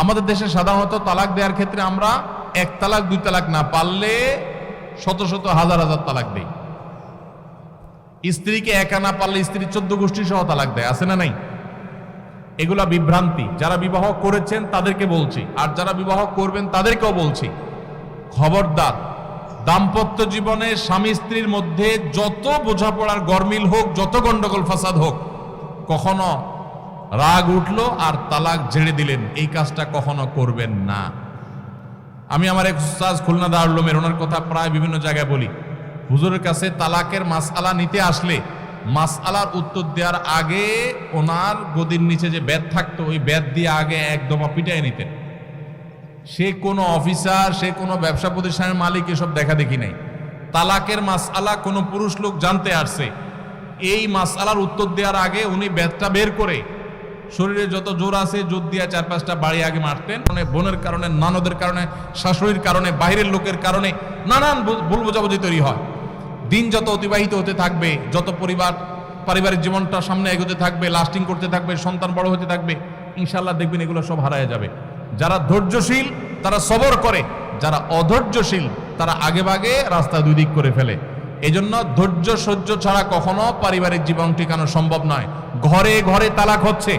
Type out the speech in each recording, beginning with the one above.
আমাদের দেশে সাধারণত তালাক দেওয়ার ক্ষেত্রে আমরা এক তালাক, দুই তালাক না পারলে শত শত হাজার হাজার তালাক দেই। স্ত্রীকে একা না পারলে স্ত্রী চোদ্দ গোষ্ঠী সহ তালাক দেয়, আছে না নাই? এগুলা বিভ্রান্তি। যারা বিবাহ করেছেন তাদেরকে বলছি, আর যারা বিবাহ করবেন তাদেরকেও বলছি, খবরদার, দাম্পত্য জীবনে স্বামী স্ত্রীর মধ্যে যত বোঝাপড়ার গরমিল হোক, যত গন্ডগোল, ফাসাদ হোক, কখনো রাগ উঠল আর তালাক ঝেড়ে দিলেন। এই কাজটা কখনো করবেন না। আমি আমার এক উস্তাজ খুলনা দারুলমের ওনার কথা প্রায় বিভিন্ন জায়গায় বলি। হুজুরের কাছে তালাকের মাসআলা নিতে আসলে, মাসআলার উত্তর দেওয়ার আগে ওনার গদির নিচে যে ব্যাদ থাকতো, ওই ব্যাদ দিয়ে আগে একদম পিটাই নিতেন। সে কোনো অফিসার, সে কোনো ব্যবসা প্রতিষ্ঠানের মালিক এসব দেখা দেখি নাই। তালাকের মাসআলা কোনো পুরুষ লোক জানতে আসছে এই মাসআলার উত্তর দেওয়ার আগে উনি ব্যাদটা বের করে শরীরে যত জোর আছে, জোর দিয়ে চার পাঁচটা বাড়ি আগে মারতেন। মানে বোনের কারণে, নানদের কারণে, শাশুড়ির কারণে, বাইরের লোকের কারণে নানান ভুল- বোঝাবুঝি তৈরি হয়। দিন যত অতিবাহিত হতে থাকবে, যত পরিবার, পারিবারিক জীবনটা সামনে এগোতে থাকবে লাস্টিং করতে থাকবে, সন্তান বড় হতে থাকবে ইনশাল্লাহ দেখবেন এগুলো সব হারায় যাবে। যারা ধৈর্যশীল, তারা সবর করে। যারা অধৈর্যশীল, তারা আগে ভাগে রাস্তা দুই দিক করে ফেলে। এজন্য ধৈর্য সহ্য ছাড়া কখনো পারিবারিক জীবন টিকানো সম্ভব নয়। ঘরে ঘরে তালাক হচ্ছে।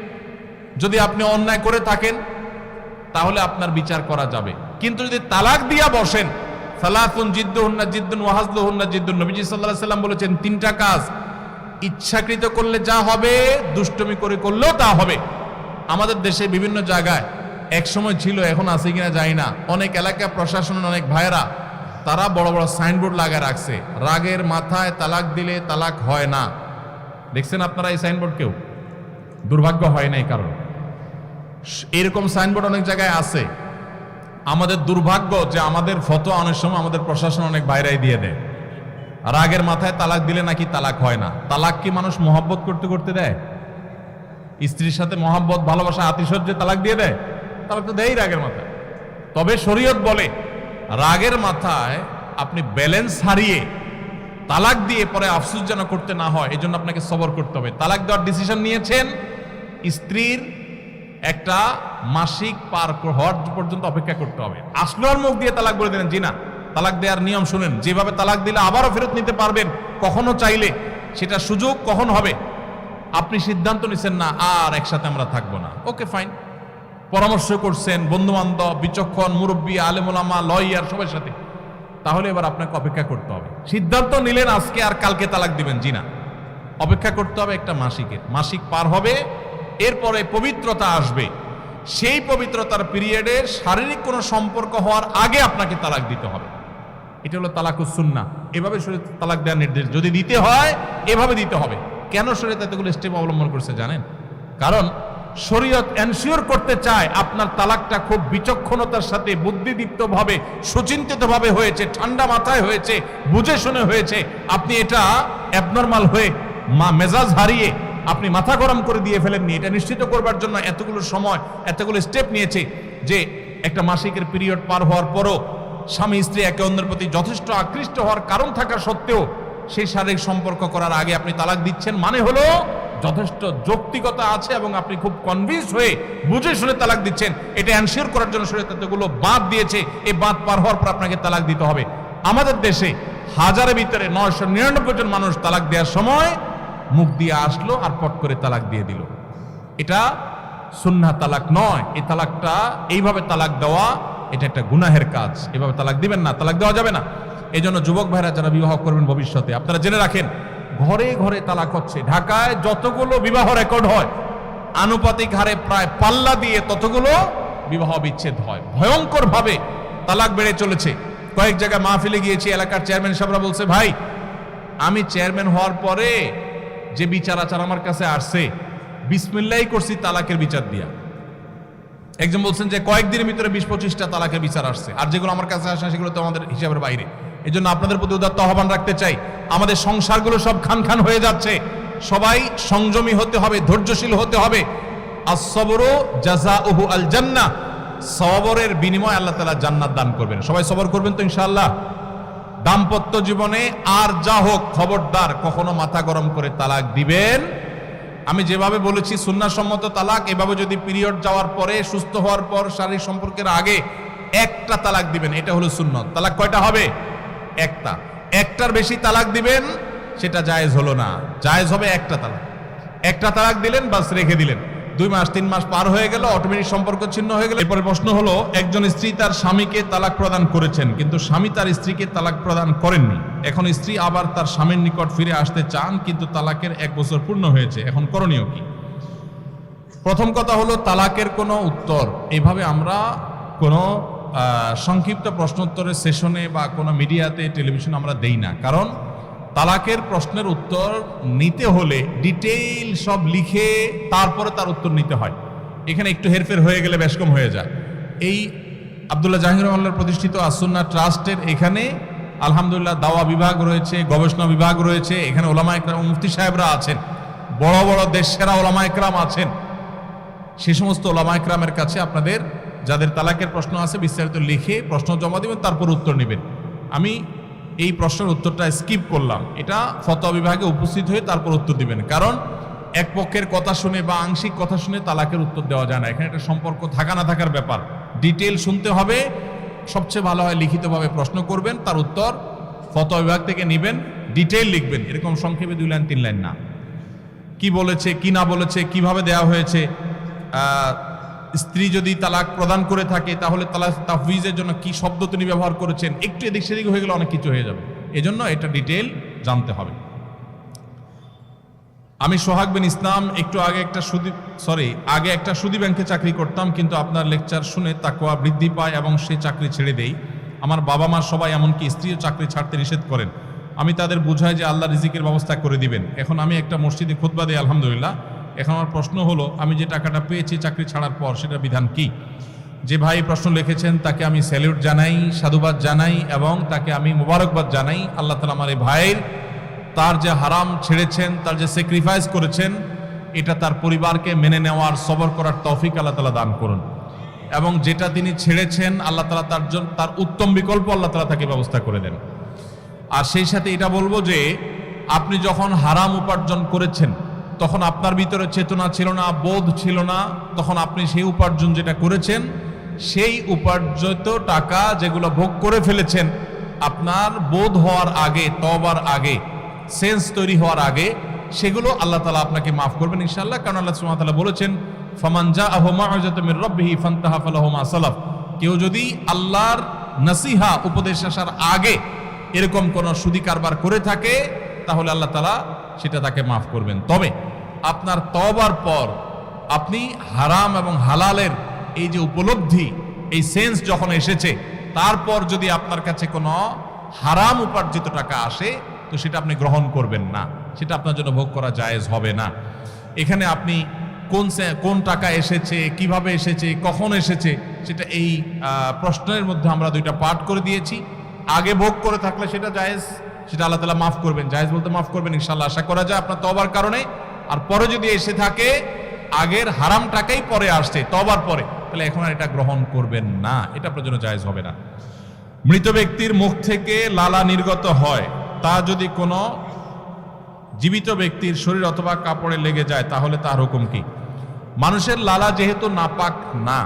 যদি আপনি অন্যায় করে থাকেন, তাহলে আপনার বিচার করা যাবে। কিন্তু যদি তালাক দিয়া বসেন সালাফুন জিদ্দুহুন্না জিদ্দুন ওয়াহাজলুহুন্না জিদ্দুন, নবীজি আলাইহি সাল্লাম বলেছেন, তিনটা কাজ, ইচ্ছাকৃত করলে যা হবে, দুষ্টমি করে করলেও তা হবে। আমাদের দেশে বিভিন্ন জায়গায় এক সময় ছিল, এখন আছে কিনা জানি না। অনেক এলাকা প্রশাসনের অনেক ভাইয়েরা, তারা বড় বড় সাইনবোর্ড লাগায় রাখছে। রাগের মাথায় তালাক দিলে তালাক হয় না। দেখছেন আপনারা এই সাইনবোর্ড কেউ? দুর্ভাগ্য হয় নাই কারণ। এরকম সাইনবোর্ড অনেক জায়গায় আছে। আমাদের দুর্ভাগ্য যে আমাদের ফটো অনেক সময় আমাদের প্রশাসন অনেক বাইরেই দিয়ে দেয়। রাগের মাথায় তালাক দিলে নাকি তালাক হয় না। তালাক কি মানুষ মহাব্বত করতে করতে দেয়? স্ত্রীর সাথে মহাব্বত, ভালোবাসা, আতিশয্যে তালাক দিয়ে দেয়? তালাক তো দেয় রাগের মাথায়। তবে শরীয়ত বলে, রাগের মাথায় আপনি ব্যালেন্স হারিয়ে তালাক দিয়ে পরে আফসুস যেন করতে না হয় এই জন্য আপনাকে সবর করতে হবে। তালাক দেওয়ার ডিসিশন নিয়েছেন, স্ত্রীর একটা মাসিক পার হওয়ার পর্যন্ত অপেক্ষা করতে হবে। আসলো আর মুখ দিয়ে তালাক বলে দিলেন, জি না, তালাক দেওয়ার নিয়ম শুনেন, যেভাবে তালাক দিলে আবারও ফেরত নিতে পারবেন, কখনো চাইলে সেটা সুযোগ কখন হবে? আপনি সিদ্ধান্ত নিছেন না, আর একসাথে আমরা থাকব না। Okay, fine. পরামর্শ করছেন বন্ধু বান্ধব বিচক্ষণ, মুরব্বী আলেমুলামা লয়ার, সবার সাথে। তাহলে এবার আপনাকে অপেক্ষা করতে হবে। সিদ্ধান্ত নিলেন আজকে আর কালকে তালাক দিবেন, জি না। অপেক্ষা করতে হবে একটা মাসিকের। মাসিক পার হবে, এরপরে পবিত্রতা আসবে। সেই পবিত্রতার পিরিয়ডে শারীরিক কোনো সম্পর্ক হওয়ার আগে আপনাকে তালাক দিতে হবে। এটা হলো তালাকুসুন্না এভাবে শরীর তালাক দেওয়ার নির্দেশ। যদি দিতে হয়, এভাবে দিতে হবে। কেন শরীর এতগুলো স্টেপ অবলম্বন করছে জানেন? কারণ শরীয়ত এনশিওর করতে চায়, আপনার তালাকটা খুব বিচক্ষণতার সাথে, বুদ্ধিদীপ্তভাবে, সুচিন্তিতভাবে হয়েছে, ঠান্ডা মাথায় হয়েছে, বুঝে শুনে হয়েছে, আপনি এটা অ্যাবনর্মাল হয়ে মা মেজাজ হারিয়ে আপনি মাথা গরম করে দিয়ে ফেলেননি। এটা নিশ্চিত করবার জন্য এতগুলো সময়, এতগুলো স্টেপ নিয়েছে যে একটা মাসিকের পিরিয়ড পার হওয়ার পরও স্বামী, স্ত্রী একে অন্যের প্রতি যথেষ্ট আকৃষ্ট হওয়ার কারণ থাকা সত্ত্বেও সেই শারীরিক সম্পর্ক করার আগে আপনি তালাক দিচ্ছেন। মানে হলো যথেষ্ট যৌক্তিকতা আছে এবং আপনি খুব কনভিন্স হয়ে বুঝে শুনে তালাক দিচ্ছেন। এটা অ্যানসিওর করার জন্য শরীয়তগুলো বাদ দিয়েছে। এই বাদ পার হওয়ার পর আপনাকে তালাক দিতে হবে। আমাদের দেশে হাজারের ভিতরে নয়শো নিরানব্বই জন মানুষ তালাক দেওয়ার সময় মুখ দিয়ে আসলো আর পট করে তালাক দিয়ে দিল। এটা সুন্না তালাক নয়। এই তালাকটা, এইভাবে তালাক দেওয়া, এটা একটা গুনাহের কাজ। এভাবে তালাক দিবেন না, তালাক দেওয়া যাবে না। এই জন্য যুবক ভাইরা যারা বিবাহ করবেন ভবিষ্যতে, আপনারা জেনে রাখেন ঘরে ঘরে তালাক হচ্ছে। ঢাকায় যতগুলো বিবাহ রেকর্ড হয়, আনুপাতিক হারে প্রায় পাল্লা দিয়ে ততগুলো বিবাহ বিচ্ছেদ হয়। ভয়ঙ্কর ভাবে তালাক বেড়ে চলেছে। কয়েক জায়গায় মাহফিলে গিয়েছি, এলাকার চেয়ারম্যান সাহেবরা বলছে, ভাই, আমি চেয়ারম্যান হওয়ার পরে যে বিচার আচার আমার কাছে আসছে বিসমিল্লাই করছি তালাকের বিচার দিয়া। একজন বলছেন যে, কয়েকদিনের ভিতরে বিশ পঁচিশটা তালাকের বিচার আসছে। আর যেগুলো আমার কাছে আসে সেগুলো তো আমাদের হিসাবের বাইরে। এই জন্য আপনাদের প্রতি উদাত্ত আহ্বান রাখতে চাই। আমাদের সংসারগুলো সব খান খান হয়ে যাচ্ছে। সবাই সংযমী হতে হবে, ধৈর্যশীল হতে হবে। আসবরু জাজা উহু আল জান্না সবরের বিনিময় আল্লাহ তালা জান্নাত দান করবেন। সবাই সবর করবেন তো ইনশাআল্লাহ? দাম্পত্য জীবনে আর যা হোক, খবরদার, কখনো মাথা গরম করে তালাক দিবেন। আমি যেভাবে বলেছি, সুন্নাসম্মত তালাক, এভাবে যদি পিরিয়ড যাওয়ার পরে, সুস্থ হওয়ার পর, শারীরিক সম্পর্কের আগে একটা তালাক দিবেন, এটা হলো সুন্নত। তালাক কয়টা হবে? একটা। একটার বেশি তালাক দিবেন, সেটা জায়েজ হলো না। জায়েজ হবে একটা তালাক। একটা তালাক দিলেন, বাস রেখে দিলেন। দুই মাস, তিন মাস পার হয়ে গেল অটোমেটিক সম্পর্ক ছিন্ন হয়ে গেল। এরপরে প্রশ্ন হলো, একজন স্ত্রী তার স্বামীকে তালাক প্রদান করেছেন, কিন্তু স্বামী তার স্ত্রীকে তালাক প্রদান করেননি। এখন স্ত্রী আবার তার স্বামীর নিকট ফিরে আসতে চান, কিন্তু তালাকের এক বছর পূর্ণ হয়েছে। এখন করণীয় কি? প্রথম কথা হলো, তালাকের কোনো উত্তর। এভাবে আমরা কোনো সংক্ষিপ্ত প্রশ্নোত্তরের সেশনে বা কোনো মিডিয়াতে টেলিভিশন আমরা দেই না। কারণ তালাকের প্রশ্নের উত্তর নিতে হলে ডিটেইল সব লিখে তারপরে তার উত্তর নিতে হয়। এখানে একটু হেরফের হয়ে গেলে বেশ কম হয়ে যায়। এই আবদুল্লাহ জাহির রহমাল্লার প্রতিষ্ঠিত আসুন্না ট্রাস্টের এখানে আলহামদুলিল্লাহ দাওয়া বিভাগ রয়েছে, গবেষণা বিভাগ রয়েছে, এখানে ওলামা একরাম, মুফতি সাহেবরা আছেন, বড় বড় দেশ সেরা ওলামা একরাম আছেন। সে সমস্ত ওলামা একরামের কাছে আপনাদের যাদের তালাকের প্রশ্ন আছে, বিস্তারিত লিখে প্রশ্ন জমা দিবেন, তারপর উত্তর নেবেন। আমি এই প্রশ্নের উত্তরটা স্কিপ করলাম। এটা ফতোয়া বিভাগে উপস্থিত হয়ে তারপর উত্তর দিবেন। কারণ এক পক্ষের কথা শুনে বা আংশিক কথা শুনে তালাকের উত্তর দেওয়া যায় না। এখানে একটা সম্পর্ক থাকা না থাকার ব্যাপার। ডিটেল শুনতে হবে। সবচেয়ে ভালো হয় লিখিতভাবে প্রশ্ন করবেন, তার উত্তর ফতোয়া বিভাগ থেকে নেবেন ডিটেল লিখবেন। এরকম সংক্ষেপে দুই লাইন, তিন লাইন না। কি বলেছে, কি না বলেছে, কীভাবে দেয়া হয়েছে স্ত্রী যদি তালাক প্রদান করে থাকে, তাহলে তালাক তাফবিজের জন্য কি শব্দ তিনি ব্যবহার করেছেন? একটু এদিক সেদিক হয়ে গেলে অনেক কিছু হয়ে যাবে। এজন্য এটা ডিটেল জানতে হবে। আমি সোহাগ বিন ইসলাম একটু আগে একটা সুদি সরি আগে একটা সুদি ব্যাংকে চাকরি করতাম, কিন্তু আপনার লেকচার শুনে তাকোয়া বৃদ্ধি পায় এবং সে চাকরি ছেড়ে দেই। আমার বাবা মা সবাই এমনকি স্ত্রীও চাকরি ছাড়তে নিষেধ করেন। আমি তাদের বুঝাই যে আল্লাহ রিজিকের ব্যবস্থা করে দিবেন। এখন আমি একটা মসজিদে খুতবা দিই, আলহামদুলিল্লাহ। এখন আমার প্রশ্ন হলো, আমি যে টাকাটা পেয়েছি চাকরি ছাড়ার পর সেটা বিধান কি? যে ভাই প্রশ্ন লিখেছেন, তাকে আমি স্যালিউট জানাই, সাধুবাদ জানাই এবং তাকে আমি মোবারকবাদ জানাই। আল্লাহ তালা আমার এই ভাইয়ের, তার যে হারাম ছেড়েছেন, তার যে স্যাক্রিফাইস করেছেন, এটা তার পরিবারকে মেনে নেওয়ার, সবর করার তৌফিক আল্লাহ তালা দান করুন। এবং যেটা তিনি ছেড়েছেন, আল্লাহ তালা তার জন্য তার উত্তম বিকল্প আল্লাহ তালা তাকে ব্যবস্থা করে দেন। আর সেই সাথে এটা বলব যে, আপনি যখন হারাম উপার্জন করেছেন তখন আপনার ভিতরে চেতনা ছিল না, বোধ ছিল না। তখন আপনি সেই উপার্জন যেটা করেছেন, সেই উপার্জিত টাকা যেগুলো ভোগ করে ফেলেছেন, আপনার বোধ হওয়ার আগে তবার আগে, সেন্স তৈরি হওয়ার আগে, সেগুলো আল্লাহ তালা আপনাকে মাফ করবেন ইনশাআল্লাহ। কারণ আল্লাহ তাআলা বলেছেন ফামানজা আহমা রব্বিহি ফান্তাহা ফালাহুমা সালাফ। কেউ যদি আল্লাহর নসিহা, উপদেশ আসার আগে এরকম কোন সুদি কারবার করে থাকে, তাহলে আল্লাহ তালা সেটা তাকে মাফ করবেন। তবে আপনার তবার পর আপনি হারাম এবং হালালের এই যে উপলব্ধি, এই সেন্স যখন এসেছে, তারপর যদি আপনার কাছে কোনো হারাম উপার্জিত টাকা আসে, তো সেটা আপনি গ্রহণ করবেন না। সেটা আপনার জন্য ভোগ করা জায়েজ হবে না। এখানে আপনি কোন কোন টাকা এসেছে, কীভাবে এসেছে, কখন এসেছে, সেটা এই প্রশ্নের মধ্যে আমরা দুইটা পাঠ করে দিয়েছি। আগে ভোগ করে থাকলে সেটা জায়েজ, সেটা আল্লাহ তালা মাফ করবেন। জায়েজ বলতে মাফ করবেন ইনশাল্লাহ আশা করা যায় আপনার তবার কারণে। আর পরে যদি এসে থাকে, আগের হারাম টাকাই পরে আসছে, তবার পরে। তাহলে এখন আর এটা গ্রহণ করবেন না, এটা জন্য জায়েজ হবে না। মৃত ব্যক্তির মুখ থেকে লালা নির্গত হয়, তা যদি কোনো জীবিত ব্যক্তির শরীর অথবা কাপড়ে লেগে যায়, তাহলে তার হুকুম কি? মানুষের লালা যেহেতু নাপাক না,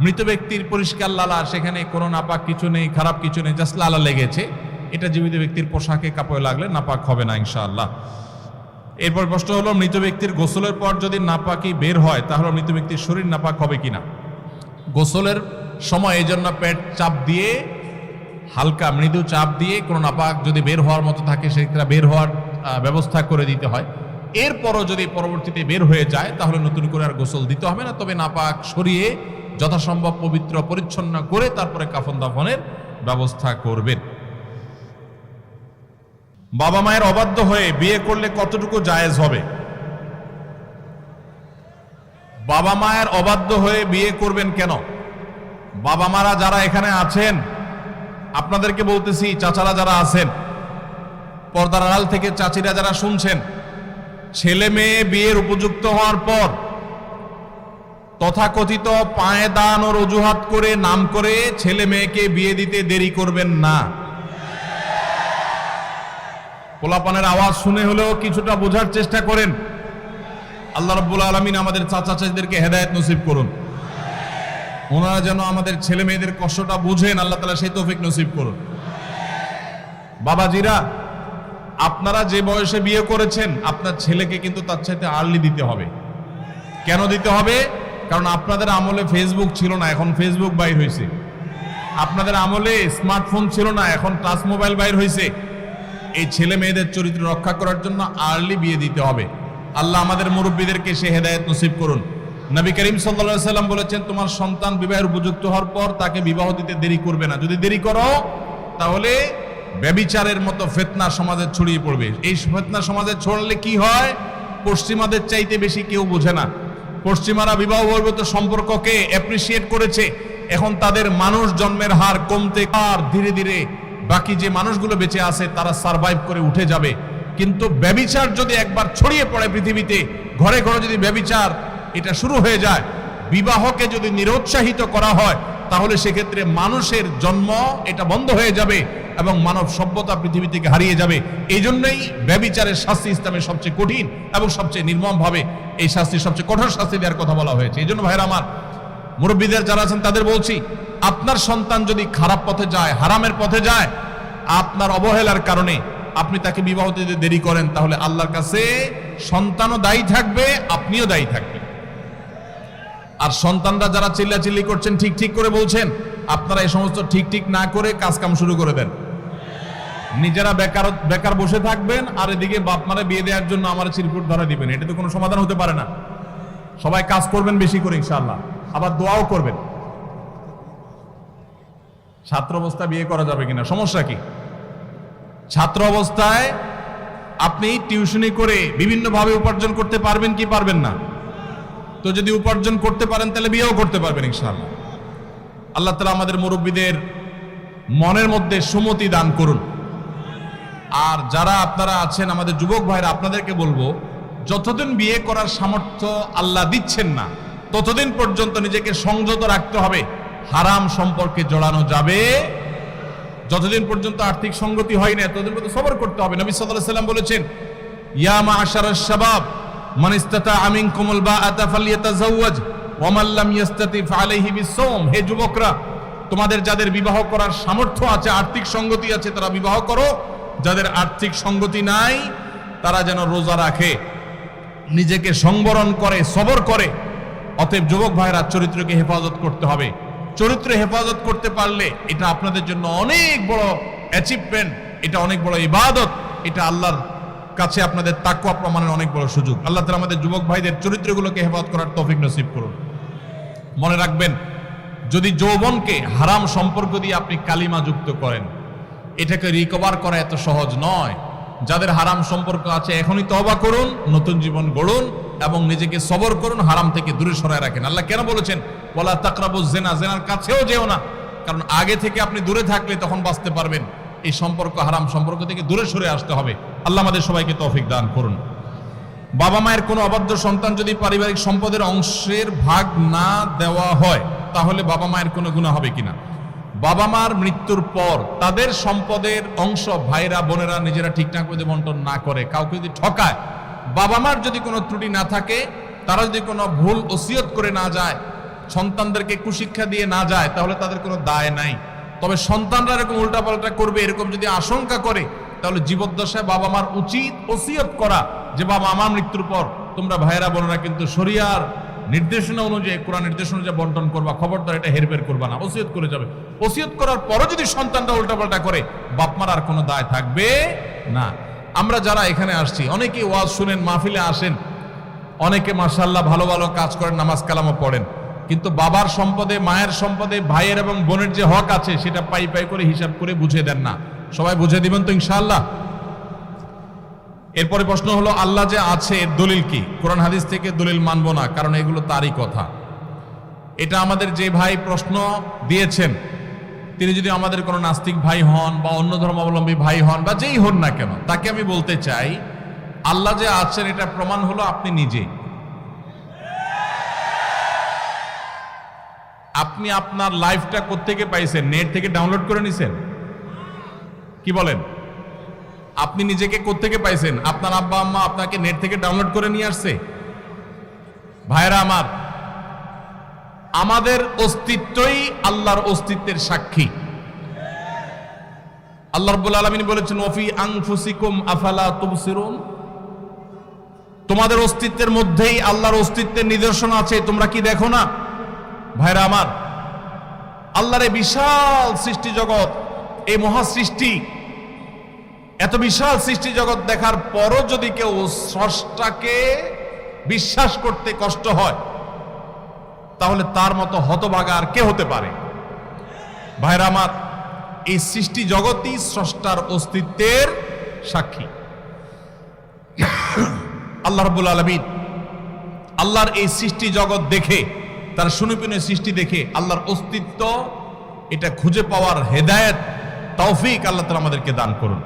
মৃত ব্যক্তির পরিষ্কার লালা, সেখানে কোনো নাপাক কিছু নেই, খারাপ কিছু নেই, জাস্ট লালা লেগেছে। এটা জীবিত ব্যক্তির পোশাকে, কাপড়ে লাগলে নাপাক হবে না, ইনশাআল্লাহ। এরপর প্রশ্ন হলো, মৃত ব্যক্তির গোসলের পর যদি নাপাকি বের হয়, তাহলে মৃত ব্যক্তির শরীর নাপাক হবে কিনা? গোসলের সময় এই জন্য পেট চাপ দিয়ে, হালকা মৃদু চাপ দিয়ে কোনো নাপাক যদি বের হওয়ার মতো থাকে, সেক্ষেত্রে বের হওয়ার ব্যবস্থা করে দিতে হয়। এরপরও যদি পরবর্তীতে বের হয়ে যায়, তাহলে নতুন করে আর গোসল দিতে হবে না। তবে নাপাক সরিয়ে যথাসম্ভব পবিত্র পরিচ্ছন্ন করে তারপরে কাফন দাফনের ব্যবস্থা করবেন। বাবা মায়ের অবাধ্য হয়ে বিয়ে করলে কতটুকু জায়েজ হবে? বাবা মায়ের অবাধ্য হয়ে বিয়ে করবেন কেন? বাবা মারা যারা এখানে আছেন, আপনাদেরকে বলতেছি, চাচারা যারা আছেন, পর্দার আড়াল থেকে চাচিরা যারা শুনছেন, ছেলে মেয়ে বিয়ের উপযুক্ত হওয়ার পর তথাকথিত পায়ে দান ও অজুহাত করে, নাম করে ছেলে মেয়েকে বিয়ে দিতে দেরি করবেন না। পোলাপানের আওয়াজ শুনে হলেও কিছুটা বোঝার চেষ্টা করেন। আল্লাহ রব্বুল আলমিন আমাদের চাচা চাচিদেরকে হেদায়ত নসিব করুন। ওনারা যেন আমাদের ছেলে মেয়েদের কষ্টটা বুঝেন, আল্লাহ তালা সেই তৌফিক নসিব করুন। বাবাজিরা, আপনারা যে বয়সে বিয়ে করেছেন, আপনার ছেলেকে কিন্তু তার চাইতে আর্লি দিতে হবে। কেন দিতে হবে? কারণ আপনাদের আমলে ফেসবুক ছিল না, এখন ফেসবুক বাইর হয়েছে আপনাদের আমলে স্মার্টফোন ছিল না, এখন টাচ মোবাইল বাইর হয়েছে এই ছেলে মেয়েদের চরিত্র রক্ষা করার জন্য আর্লি বিয়ে দিতে হবে। আল্লাহ আমাদের মুরব্বীদেরকে সে হেদায়ত নসিব করুন। নবী করিম সাল্লা সাল্লাম বলেছেন, তোমার সন্তান বিবাহের উপযুক্ত হওয়ার পর তাকে বিবাহ দিতে দেরি করবে না। যদি দেরি করো, তাহলে ব্যবিচারের মতো ফেতনা সমাজে ছড়িয়ে পড়বে। এই ফেতনা সমাজে ছড়লে কি হয়? পশ্চিমাদের চাইতে বেশি কেউ বোঝে না। পশ্চিমারা বিবাহ বহির্ভূত সম্পর্ককে অ্যাপ্রিসিয়েট করেছে। এখন তাদের মানুষ জন্মের হার কমতে আর ধীরে ধীরে বাকি যে মানুষগুলো বেঁচে আছে, তারা সারভাইভ করে উঠে যাবে। কিন্তু ব্যবিচার যদি একবার ছড়িয়ে পড়ে পৃথিবীতে, ঘরে ঘরে যদি ব্যবিচার এটা শুরু হয়ে যায়, বিবাহকে যদি নিরুৎসাহিত করা হয়, তাহলে সেক্ষেত্রে মানুষের জন্ম এটা বন্ধ হয়ে যাবে এবং মানব সভ্যতা পৃথিবী থেকে হারিয়ে যাবে। এই জন্যই ব্যবিচারের শাস্তি ইসলামের সবচেয়ে কঠিন এবং সবচেয়ে নির্মম ভাবে এই শাস্তি, সবচেয়ে কঠোর শাস্তি দেওয়ার কথা বলা হয়েছে। এই জন্য ভাইরা আমার মুরব্বীদের যারা আছেন, তাদের বলছি আপনার সন্তান যদি খারাপ পথে যায়, হারামের পথে যায়, আপনার অবহেলার কারণে আপনি তাকে বিবাহ দিতে দেরি করেন, তাহলে আল্লাহর কাছে সন্তানও দায়ী থাকবে, আপনিও দায়ী থাকবেন। আর সন্তানরা যারা চিল্লাচিল্লি করছেন, ঠিক ঠিক করে বলছেন, আপনারা এই সমস্ত ঠিক ঠিক না করে কাজ কাম শুরু করে দেন। নিজেরা বেকার বেকার বসে থাকবেন, আর এদিকে বাপ মারে বিয়ে দেওয়ার জন্য আমার চিরকুট ধরা দিবেন। এটা তো কোনো সমাধান হতে পারে না। সবাই কাজ করবেন বেশি করে, ইনশাআল্লাহ। আবার দোয়াও করবেন। ছাত্র অবস্থা বিয়ে করা যাবে কিনা? সমস্যা কি? ছাত্র অবস্থায় আপনি টিউশনি করে বিভিন্নভাবে উপার্জন করতে পারবেন কি পারবেন না? তো যদি উপার্জন করতে পারেন, তাহলে বিয়েও করতে পারবেন ইনশাআল্লাহ। আল্লাহ তালা আমাদের মুরব্বীদের মনের মধ্যে সুমতি দান করুন। আর যারা আপনারা আছেন, আমাদের যুবক ভাইরা, আপনাদেরকে বলব, যতদিন বিয়ে করার সামর্থ্য আল্লাহ দিচ্ছেন না, ততদিন পর্যন্ত নিজেকে সংযত রাখতে হবে। হারাম সম্পর্কে জড়ানো যাবে। যতদিন পর্যন্ত আর্থিক সঙ্গতি হয় না, ততদিন পর্যন্ত সবর করতে হবে। নবী সাল্লাল্লাহু সাল্লাম বলেছেন, ইয়া মা আশারাশ শাবাব, মান ইস্তাতা আমিনকুমুল বাআতা ফালইয়াতাজাওয়াজ, ওয়া মান লাম ইস্তাতি ফালাইহি বিসওম হে যুবকরা, তোমাদের যাদের বিবাহ করার সামর্থ্য আছে, আর্থিক সঙ্গতি আছে, তারা বিবাহ করো। যাদের আর্থিক সঙ্গতি নাই, তারা যেন রোজা রাখে, নিজেকে সংবরণ করে, সবর করে। অতএব যুবক ভাইরা, চরিত্রকে হেফাজত করতে হবে। চরিত্র হেফাজত করতে পারলে এটা আপনাদের জন্য অনেক বড় অ্যাচিভমেন্ট এটা অনেক বড় ইবাদত, এটা আল্লাহর কাছে আপনাদের তাকুয়া প্রমাণের অনেক বড় সুযোগ। আল্লাহ তালা আমাদের যুবক ভাইদের চরিত্রগুলোকে হেফাজত করার তৌফিক নসিব করুন। মনে রাখবেন, যদি যৌবনকে হারাম সম্পর্ক দিয়ে আপনি কালিমা যুক্ত করেন, এটাকে রিকভার করা এত সহজ নয়। যাদের হারাম সম্পর্ক আছে, এখনই তবা করুন, নতুন জীবন গড়ুন এবং নিজেকে সবর করুন, হারাম থেকে দূরে সরায় রাখেন। আল্লাহ কেন বলেছেন বলা তাকরাবু জেনা জেনার কাছেও যেও না। কারণ আগে থেকে আপনি দূরে থাকলে তখন বাঁচতে পারবেন। এই সম্পর্ক হারাম সম্পর্ক থেকে দূরে সরে আসতে হবে। আল্লাহ আমাদের সবাইকে তৌফিক দান করুন। বাবা মায়ের কোনো অবাধ্য সন্তান যদি পারিবারিক সম্পদের অংশের ভাগ না দেওয়া হয়, তাহলে বাবা মায়ের কোনো গুণা হবে কিনা? বাবা মার মৃত্যুর পর তাদের সম্পদের অংশ ভাইরা, বোনেরা নিজেরা ঠিকঠাক মতো বন্টন না করে, কাউকে যদি ঠকায় বাবা মার যদি কোনো ত্রুটি না থাকে, তারা যদি কোনো ভুল, ওসিয়ত করে না যায়, সন্তানদেরকে কুশিক্ষা দিয়ে না যায়, তাহলে তাদের কোনো দায় নাই। তবে সন্তানরা এরকম উল্টাপাল্টা করবে, এরকম যদি আশঙ্কা করে, তাহলে জীবদ্দশায় বাবা মার উচিত ওসিয়ত করা যে, বাবা, আমার মৃত্যুর পর তোমরা ভাইরা বোনেরা কিন্তু শরিয়ার নির্দেশনা অনুযায়ী, কোরআন নির্দেশনা অনুযায়ী বন্টন করবা, খবরদার এটা হেরফের করবা না, ওসিয়ত করে যাবে। ওসিয়ত করার পরও যদি সন্তানরা উল্টাপাল্টা করে, বাপমার আর কোনো দায় থাকবে না। আমরা যারা এখানে আসছি, অনেকেই ওয়াজ শুনেন, মাহফিলে আসেন। অনেকে মাসাল্লাহ ভালো ভালো কাজ করেন, নামাজ কালামও পড়েন। কিন্তু বাবার সম্পদে, মায়ের সম্পদে, ভাইয়ের এবং বোনের যে হক আছে, সেটা পাই পাই করে হিসাব করে বুঝে দেন না। সবাই বুঝে দিবেন তো ইনশাল্লাহ এরপরে প্রশ্ন হলো, আল্লাহ যে আছে, এর দলিল কি? কোরআন হাদিস থেকে দলিল মানবো না, কারণ এগুলো তারই কথা। এটা আমাদের যে ভাই প্রশ্ন দিয়েছেন তিনি যদি আমাদের কোনো নাস্তিক ভাই হন বা অন্য ধর্মাবলম্বী ভাই হন বা যেই হন না কেন, তাকে আমি বলতে চাই, আল্লাহ যে আছেন, এটা প্রমাণ হলো আপনি নিজে। আপনি আপনার লাইফটা কোত্থেকে পাইছেন? নেট থেকে ডাউনলোড করে নিছেন? কি বলেন? আপনি নিজেকে কোত্থেকে পাইছেন? আপনার আব্বা আম্মা আপনাকে নেট থেকে ডাউনলোড করে নিয়ে আসছে? ভাইরা আমার আমাদের অস্তিত্বই আল্লাহর অস্তিত্বের সাক্ষী। আল্লাহ রাব্বুল আলামিন বলেছেন, ওফি আনফুসিকুম আফালা তুবসিরুন? তোমাদের অস্তিত্বের মধ্যেই আল্লাহর অস্তিত্বের নিদর্শন আছে, তোমরা কি দেখো না? ভাইরা আমার, আল্লাহর এই বিশাল সৃষ্টি জগৎ, এই মহা সৃষ্টি, এত বিশাল সৃষ্টি জগৎ দেখার পরও যদি কেউ স্রষ্টাকে বিশ্বাস করতে কষ্ট হয় তাহলে তার মতো হতভাগা আর কে হতে পারে? ভাইরা আমার, এই সৃষ্টি জগতই স্রষ্টার অস্তিত্বের সাক্ষী। আল্লাহ রবুল আলমিন আল্লাহর এই সৃষ্টি জগৎ দেখে, তার সুনিপুণ সৃষ্টি দেখে আল্লাহর অস্তিত্ব, এটা খুঁজে পাওয়ার হেদায়েত, তৌফিক আল্লাহ তালা আমাদেরকে দান করুন।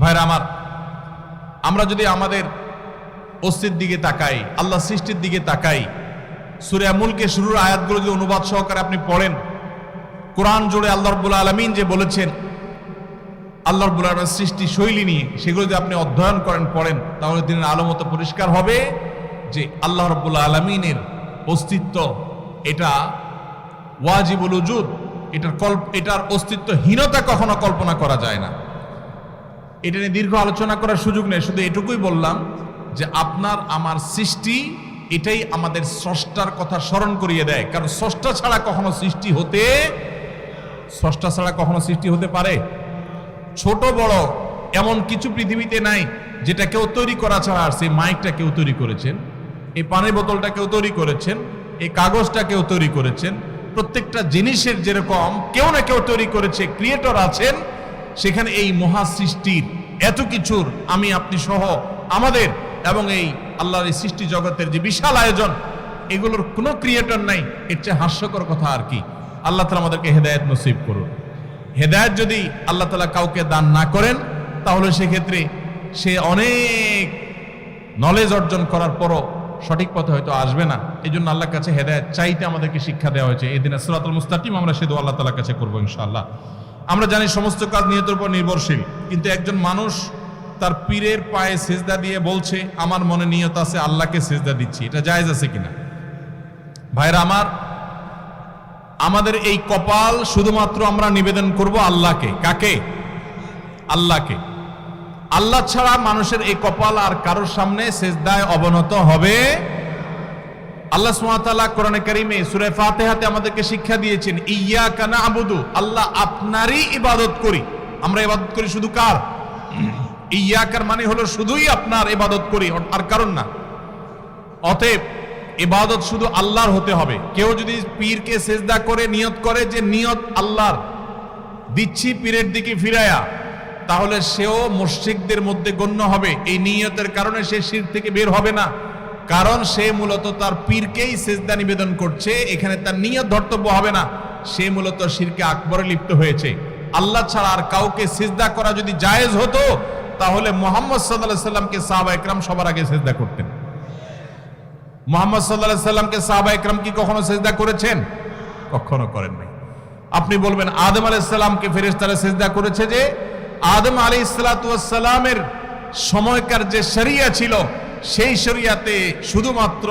ভাইরা আমার, আমরা যদি আমাদের অস্তিত্বের দিকে তাকাই আল্লাহ সৃষ্টির দিকে তাকাই সুরে মুলকে শুরুর আয়াতগুলো যদি অনুবাদ সহকারে আপনি পড়েন, কোরআন জুড়ে আল্লাহ রব্বুল আলমিন যে বলেছেন, আল্লাহ রব্বুল আলমের সৃষ্টি শৈলী নিয়ে, সেগুলো যদি আপনি অধ্যয়ন করেন, পড়েন, তাহলে দিনের আলো মতো পরিষ্কার হবে যে আল্লাহ রব্বুল আলমিনের অস্তিত্ব এটা ওয়াজিবুল উজুদ, এটার কল্প, এটার অস্তিত্বহীনতা কখনো কল্পনা করা যায় না। এটা নিয়ে দীর্ঘ আলোচনা করার সুযোগ নেই, শুধু এটুকুই বললাম যে আপনার, আমার সৃষ্টি এটাই আমাদের স্রষ্টার কথা স্মরণ করিয়ে দেয়। কারণ স্রষ্টা ছাড়া কখনো সৃষ্টি হতে, স্রষ্টা ছাড়া কখনো সৃষ্টি হতে পারে। ছোট, বড় এমন কিছু পৃথিবীতে নাই যেটা কেউ তৈরি করা ছাড়া আর সেই মাইকটা কেউ তৈরি করেছেন, এই পানির বোতলটা কেউ তৈরি করেছেন, এই কাগজটা কেউ তৈরি করেছেন, প্রত্যেকটা জিনিসের যেরকম কেউ না কেউ তৈরি করেছে, ক্রিয়েটর আছেন, সেখানে এই মহা সৃষ্টির এত কিছুর আমি, আপনি সহ আমাদের এবং এই আল্লাহর এই সৃষ্টি জগতের যে বিশাল আয়োজন, এগুলোর কোনো ক্রিয়েটর নাই। এর চেয়ে হাস্যকর কথা আর কি? আল্লাহ তালা আমাদেরকে হেদায়ত নসিব করুন। হেদায়ত যদি আল্লাহ তালা কাউকে দান না করেন, তাহলে সেক্ষেত্রে সে অনেক নলেজ অর্জন করার পরও সঠিক পথে হয়তো আসবে না। এই জন্য আল্লাহর কাছে হেদায়ত চাইতে আমাদেরকে শিক্ষা দেওয়া হয়েছে। এই দিনে সুরাতুল মুস্তাকিম আমরা সেদু আল্লাহ তালার কাছে করব ইনশাআল্লাহ। আমরা জানি সমস্ত কাজ নিহতের উপর নির্ভরশীল। কিন্তু একজন মানুষ তার পীরের পায়ে সেজদা দিয়ে বলছে, আমার মনে নিয়ত আছে, আল্লাহকে সেজদা দিচ্ছি। এটা জায়েজ আছে কিনা? ভাইরা আমার, আমাদের এই কপাল শুধুমাত্র আমরা নিবেদন করব আল্লাহকে। কাকে? আল্লাহকে। আল্লাহ ছাড়া মানুষের এই কপাল আর কারোর সামনে সেজদায় অবনত হবে আল্লাহ সুমাতাল্লাহ কোরআনে কারিমে সুরে ফাতেহাতে আমাদেরকে শিক্ষা দিয়েছেন ইয়া কানা আবুদু আল্লাহ আপনারই ইবাদত করি। আমরা ইবাদত করি শুধু কার? ইয়াকার মানে হলো শুধুই আপনার ইবাদত করি, আর কারণ না। অতএব ইবাদত শুধু আল্লাহর হতে হবে। কেউ যদি পীরকে সেজদা করে, নিয়ত করে যে নিয়ত আল্লাহর, দিচ্ছি পীরের দিকে ফিরায়া, তাহলে সেও মুশরিকদের মধ্যে গণ্য হবে। এই নিয়তের কারণে সে শির থেকে বের হবে না। কারণ সে মূলত তার পীরকেই সেজদা নিবেদন করছে, এখানে তার নিয়ত ধর্তব্য হবে না। সে মূলত শিরকে আকবরে লিপ্ত হয়েছে। আল্লাহ ছাড়া আর কাউকে সেজদা করা যদি জায়েজ হতো তাহলে মোহাম্মদ সাল্লাহ সাল্লামকে সাহাবা একরাম সবার আগে সেজদা করতেন। মোহাম্মদ সাল্লাহ সাল্লামকে সাহাবা একরাম কি কখনো সেজদা করেছেন? কখনো করেন নাই। আপনি বলবেন, আদম আলাইসাল্লামকে ফেরেস্তারা সেজদা করেছে যে, আদম আলী ইসলাতামের সময়কার যে শরিয়া ছিল, সেই শরিয়াতে শুধুমাত্র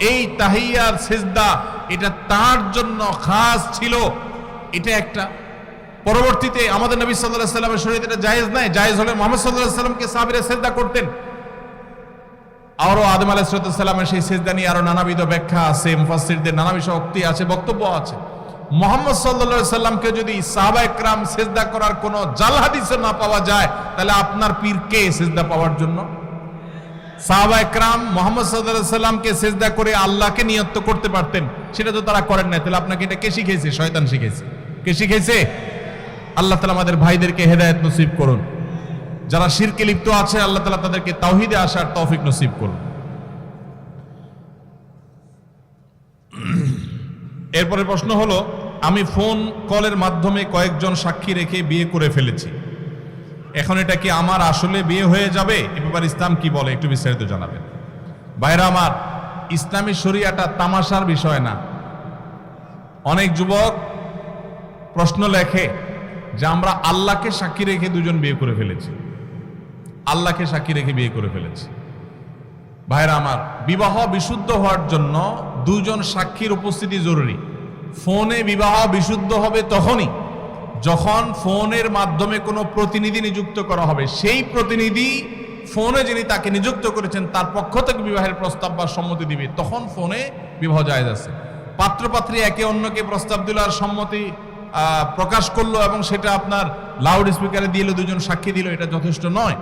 এই তাহিয়ার সেজদা, এটা তার জন্য খাস ছিল। এটা একটা পরবর্তীতে আমাদের নবী সাল্লাহ সাল্লামের শরীরে এটা জায়েজ নাই। জায়েজ হলে মোহাম্মদ সাল্লাহ সাল্লামকে সাবিরে সেজদা করতেন। আরও আদম আলাহিসাল্লামের সেই সেজদা নিয়ে আরও নানাবিধ ব্যাখ্যা আছে, মুফাসসিরদের নানাবিধ শক্তি আছে, বক্তব্য আছে। মোহাম্মদ সাল্লা সাল্লামকে যদি সাহাবা একরাম সেজদা করার কোনো জাল হাদিসে না পাওয়া যায়, তাহলে আপনার পীর কে সেজদা পাওয়ার জন্য? সাহাবা একরাম মোহাম্মদ সাল্লাহ সাল্লামকে সেজদা করে আল্লাহকে নিয়ত্ত করতে পারতেন, সেটা তো তারা করেন নাই। তাহলে আপনাকে এটা কে শিখেছে শয়তান শিখেছে কে শিখেছে আল্লাহ তালা আমাদের ভাইদেরকে হেদায়ত নসিব করুন। যারা শিরকে লিপ্ত আছে, আল্লাহ তালা তাদেরকে তাওহিদে আসার তৌফিক নসিব করুন। এরপরে প্রশ্ন হলো, আমি ফোন কলের মাধ্যমে কয়েকজন সাক্ষী রেখে বিয়ে করে ফেলেছি। এখন এটা কি আমার আসলে বিয়ে হয়ে যাবে? এ ব্যাপারে ইসলাম কি বলে? একটু বিস্তারিত জানাবেন। বাইরে আমার, ইসলামী শরিয়াটা তামাশার বিষয় না। অনেক যুবক প্রশ্ন লেখে যে আমরা আল্লাহকে সাক্ষী রেখে দুজন বিয়ে করে ফেলেছি। আল্লাহকে সাক্ষী রেখে বিয়ে করে ফেলেছি। ভাইরা আমার, বিবাহ বিশুদ্ধ হওয়ার জন্য দুজন সাক্ষীর উপস্থিতি জরুরি। ফোনে বিবাহ বিশুদ্ধ হবে তখনই যখন ফোনের মাধ্যমে কোনো প্রতিনিধি নিযুক্ত করা হবে। সেই প্রতিনিধি ফোনে যিনি তাকে নিযুক্ত করেছেন, তার পক্ষ থেকে বিবাহের প্রস্তাব বা সম্মতি দিবে। তখন ফোনে বিবাহ জায়েজ আছে। পাত্রপাত্রী একে অন্যকে প্রস্তাব দিল আর সম্মতি প্রকাশ করল এবং সেটা আপনার লাউড স্পিকারে দিল, দুজন সাক্ষী দিল, এটা যথেষ্ট নয়।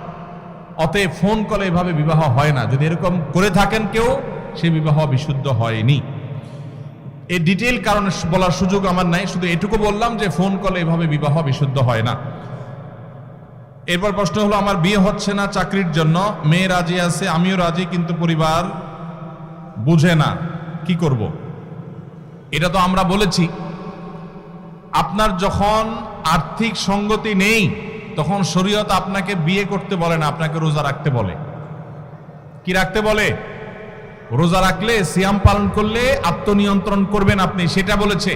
অতএব ফোন কলে এভাবে বিবাহ হয় না। যদি এরকম করে থাকেন কেউ, সে বিবাহ বিশুদ্ধ হয়নি। এই ডিটেল কারণে বলার সুযোগ আমার নাই, শুধু এটুকু বললাম যে ফোন কলে এভাবে বিবাহ বিশুদ্ধ হয় না। এরপর প্রশ্ন হলো, আমার বিয়ে হচ্ছে না চাকরির জন্য? মেয়ে রাজি আছে, আমিও রাজি, কিন্তু পরিবার বুঝে না। কি করব? এটা তো আমরা বলেছি। আপনার যখন আর্থিক সঙ্গতি নেই, তখন শরীয়ত আপনাকে বিয়ে করতে বলে না, আপনাকে রোজা রাখতে বলে। কি রাখতে বলে? রোজা রাখলে, সিয়াম পালন করলে আত্মনিয়ন্ত্রণ করবেন আপনি, সেটা বলেছে।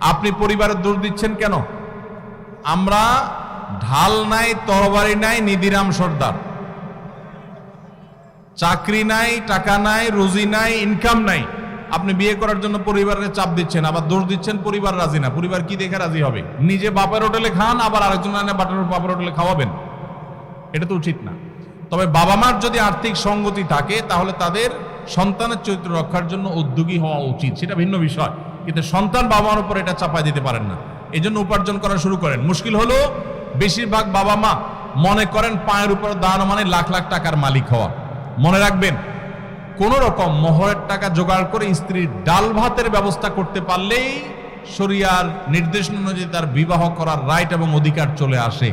আপনি পরিবারের দোষ দিচ্ছেন কেন? আমরা ঢাল নাই, তরবারি নাই, নিধিরাম সর্দার। চাকরি নাই, টাকা নাই, রুজি নাই ইনকাম নাই। আপনি বিয়ে করার জন্য পরিবারের চাপ দিচ্ছেন, আবার দোষ দিচ্ছেন, পরিবার রাজি না। পরিবার কি দেখে রাজি হবে? নিজে বাপের হোটেলে খান, আবার আরেকজন আনে বাটার বাপের হোটেলে খাওয়াবেন। এটা তো উচিত না। তবে বাবা মার যদি আর্থিক সঙ্গতি থাকে, তাহলে তাদের সন্তানের চরিত্র রক্ষার জন্য উদ্যোগী হওয়া উচিত। সেটা ভিন্ন বিষয়। কিন্তু সন্তান বাবা মার উপর এটা চাপায় দিতে পারেন না। এই জন্য উপার্জন করা শুরু করেন। মুশকিল হলো, বেশিরভাগ বাবা মা মনে করেন পায়ের উপর দাঁড়ানো মানে লাখ লাখ টাকার মালিক হওয়া। মনে রাখবেন কোন রকম মোহরের টাকা জোগাড় করে স্ত্রীর ডাল ভাতের ব্যবস্থা করতে পারলেই শরিয়ার নির্দেশ অনুযায়ী তার বিবাহ করার রাইট এবং অধিকার চলে আসে।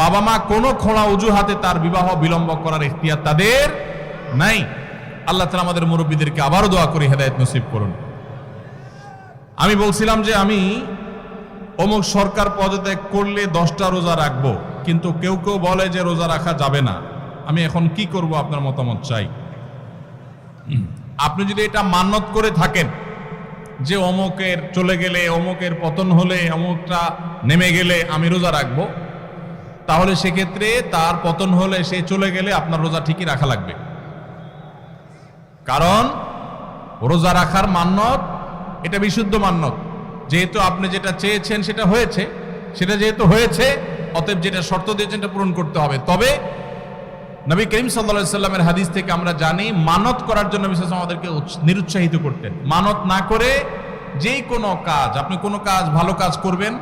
বাবা মা কোনো খোঁড়া অজুহাতে তার বিবাহ বিলম্ব করার ইখতিয়ার তাদের নাই। আল্লাহ তালা আমাদের মুরব্বীদেরকে আবারও দোয়া করি হেদায়ত নসিব করুন। আমি বলছিলাম যে আমি অমুক সরকার পদত্যাগ করলে দশটা রোজা রাখব, কিন্তু কেউ কেউ বলে যে রোজা রাখা যাবে না। আমি এখন কি করব আপনার মতামত চাই? আপনি যদি এটা মান্যত করে থাকেন, যে অমুকের চলে গেলে, অমুকের পতন হলে, অমুকটা নেমে গেলে আমি রোজা রাখব, তাহলে সেক্ষেত্রে তার পতন হলে সে চলে গেলে আপনার রোজা ঠিকই রাখা লাগবে। কারণ রোজা রাখার মান্যত, এটা বিশুদ্ধ মান্যত। যেহেতু আপনি যেটা চেয়েছেন সেটা হয়েছে, সেটা যেহেতু হয়েছে, অতএব যেটা শর্ত দিয়েছেন এটা পূরণ করতে হবে। তবে নবী করিম সাল্লা সাল্লামের হাদিস থেকে আমরা জানি, মানত করার জন্য বিশেষ আমাদেরকে নিরুৎসাহিত করতেন। মানত না করে যে কোনো কাজ, আপনি কোনো কাজ, ভালো কাজ করবেন,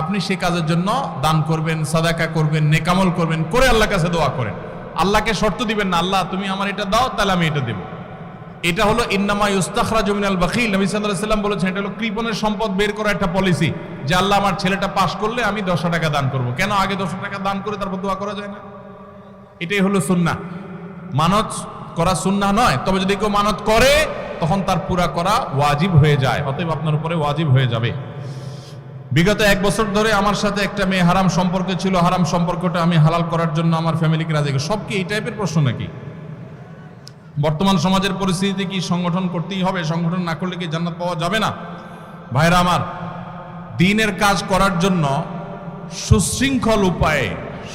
আপনি সে কাজের জন্য দান করবেন, সাদাকা করবেন, নেকামল করবেন, করে আল্লাহর কাছে দোয়া করেন। আল্লাহকে শর্ত দিবেন না, আল্লাহ, তুমি আমার এটা দাও, তাহলে আমি এটা দেবো। এটা হলো ইন্নামা ইস্তাখরা জমিনাল বাখিল। নবী সাল্লাল্লাহু সাল্লাম বলেছেন, এটা হলো কৃপণের সম্পদ বের করা একটা পলিসি যে আল্লাহ আমার ছেলেটা পাশ করলে আমি দশ টাকা দান করব। কেন আগে দশ টাকা দান করে তারপর দোয়া করা যায় না? এটাই হলো সুন্নাহ। মানত করা সুন্নাহ নয়, তবে যদি কেউ মানত করে, তখন তার পুরা করা ওয়াজিব হয়ে যায়, অতএব আপনার উপরে ওয়াজিব হয়ে যাবে। বিগত এক বছর ধরে আমার সাথে একটা মেয়ে হারাম সম্পর্কে ছিল, হারাম সম্পর্কটা আমি হালাল করার জন্য আমার ফ্যামিলিকে রাজি। সব কি এই টাইপের প্রশ্ন নাকি? বর্তমান সমাজের পরিস্থিতিতে কি সংগঠন করতেই হবে? সংগঠন না করলে কি জান্নাত পাওয়া যাবে না? ভাইরা আমার, দিনের কাজ করার জন্য সুশৃঙ্খল উপায়ে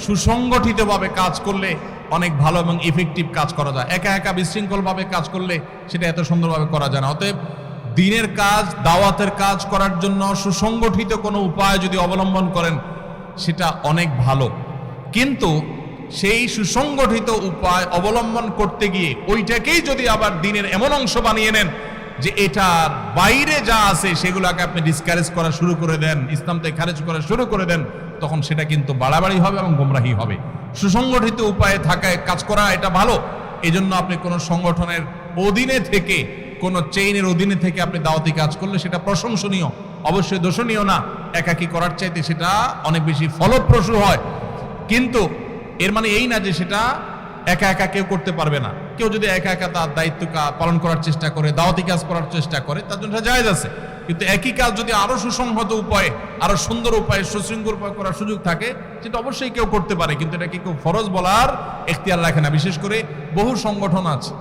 সুসংগঠিতভাবে কাজ করলে অনেক ভালো এবং ইফেক্টিভ কাজ করা যায়। একা একা বিশৃঙ্খলভাবে কাজ করলে সেটা এত সুন্দরভাবে করা যায় না। অতএব দিনের কাজ, দাওয়াতের কাজ করার জন্য সুসংগঠিত কোনো উপায় যদি অবলম্বন করেন, সেটা অনেক ভালো। কিন্তু সেই সুসংগঠিত উপায় অবলম্বন করতে গিয়ে ওইটাকেই যদি আবার দিনের এমন অংশ বানিয়ে নেন যে এটা বাইরে যা আছে সেগুলোকে আপনি ডিসকারেজ করা শুরু করে দেন ইসলাম থেকে খারেজ করা শুরু করে দেন, তখন সেটা কিন্তু বাড়াবাড়ি হবে এবং গোমরাহি হবে। সুসংগঠিত উপায়ে থাকায় কাজ করা এটা ভালো। এই জন্য আপনি কোনো সংগঠনের অধীনে থেকে, কোনো চেইনের অধীনে থেকে আপনি দাওয়াতি কাজ করলে সেটা প্রশংসনীয়। অবশ্যই দোষণীয় না। একাকি করার চাইতে সেটা অনেক বেশি ফলপ্রসূ হয়। কিন্তু এর মানে এই না যে সেটা একা একা কেউ করতে পারবে না। কেউ যদি একা একা তার দায়িত্ব পালন করার চেষ্টা করে, দাওয়াতি কাজ করার চেষ্টা করে, তার জন্য জায়েজ আছে। কিন্তু একই কাজ যদি আরও সুসংহত উপায়ে, আরও সুন্দর উপায়ে, সুশৃঙ্খল উপায়ে করার সুযোগ থাকে, সেটা অবশ্যই কেউ করতে পারে। কিন্তু এটাকে কেউ ফরজ বলার এখতিয়ার রাখে না। বিশেষ করে বহু সংগঠন আছে,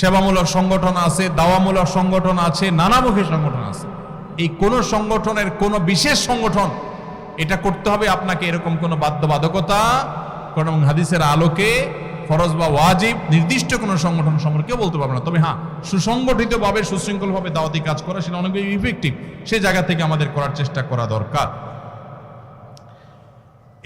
সেবামূলক সংগঠন আছে, দাওয়ামূলক সংগঠন আছে, নানামুখী সংগঠন আছে। এই কোন সংগঠনের কোন বিশেষ সংগঠন, এটা করতে হবে আপনাকে এরকম কোনো বাধ্যবাধকতা কোন হাদিসের আলোকে ফরজ বা ওয়াজিব নির্দিষ্ট কোনো সংগঠন সম্পর্কেও বলতে পারবে না। তবে হ্যাঁ সুসংগঠিতভাবে, সুশৃঙ্খলভাবে দাওয়াতি কাজ করা সেটা অনেক ইফেক্টিভ সেই জায়গা থেকে আমাদের করার চেষ্টা করা দরকার।